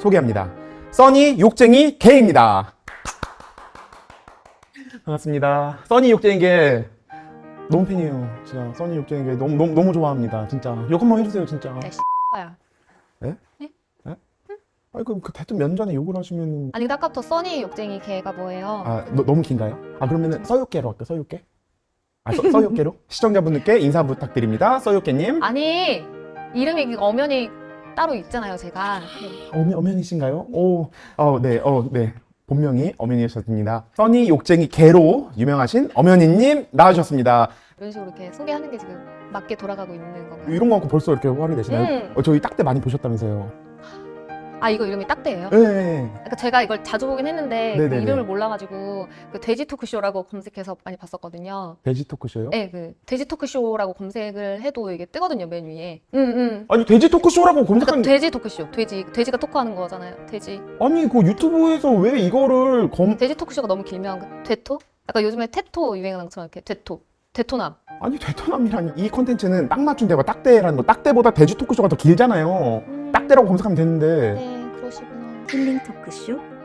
소개합니다. 써니 욕쟁이 개입니다. 반갑습니다. 써니 욕쟁이 개 너무 팬이에요. 진짜 써니 욕쟁이 개 너무 너무 너무 좋아합니다. 진짜 욕 한번 해주세요, 진짜. 야, 야. 아니 그, 그 대뜸 면전에 욕을 하시면 아니 근데 아까부터 써니 욕쟁이 개가 뭐예요? 아 너, 너무 긴가요? 아 그러면은 써욕개로 할까? 써욕개? 아 써, 써욕개로? 시청자분들께 인사 부탁드립니다. 써욕개님. 아니 이름이 엄연히 따로 있잖아요 제가 네. 어면, 어면이신가요? 오, 어, 네, 어, 네. 본명이 어면이셨습니다. 써니 욕쟁이 개로 유명하신 어면이님 나와주셨습니다. 이런 식으로 이렇게 소개하는 게 지금 맞게 돌아가고 있는 건가요? 이런 거 갖고 벌써 이렇게 화를 내시나요? 음. 어, 저희 딱때 많이 보셨다면서요? 아 이거 이름이 딱대예요? 네. 그러니까 제가 이걸 자주 보긴 했는데 그 네네네. 이름을 몰라가지고 그 돼지 토크쇼라고 검색해서 많이 봤었거든요. 돼지 토크쇼요? 네, 그 돼지 토크쇼라고 검색을 해도 이게 뜨거든요 맨 위에. 응, 응. 아니 돼지 토크쇼라고 그러니까 검색한 돼지 토크쇼, 돼지 돼지가 토크하는 거잖아요. 돼지 아니 그 유튜브에서 왜 이거를 검 돼지 토크쇼가 너무 길면 그 되토? 약간 요즘에 테토 유행하는 것처럼 이렇게 되토, 되토남. 아니 대토남이라니 이 컨텐츠는 딱 맞춘 대가 딱대라는 거 딱대보다 돼지 토크쇼가 더 길잖아요 음, 딱대라고 검색하면 되는데 네, 그러시구나. 힐링 토크쇼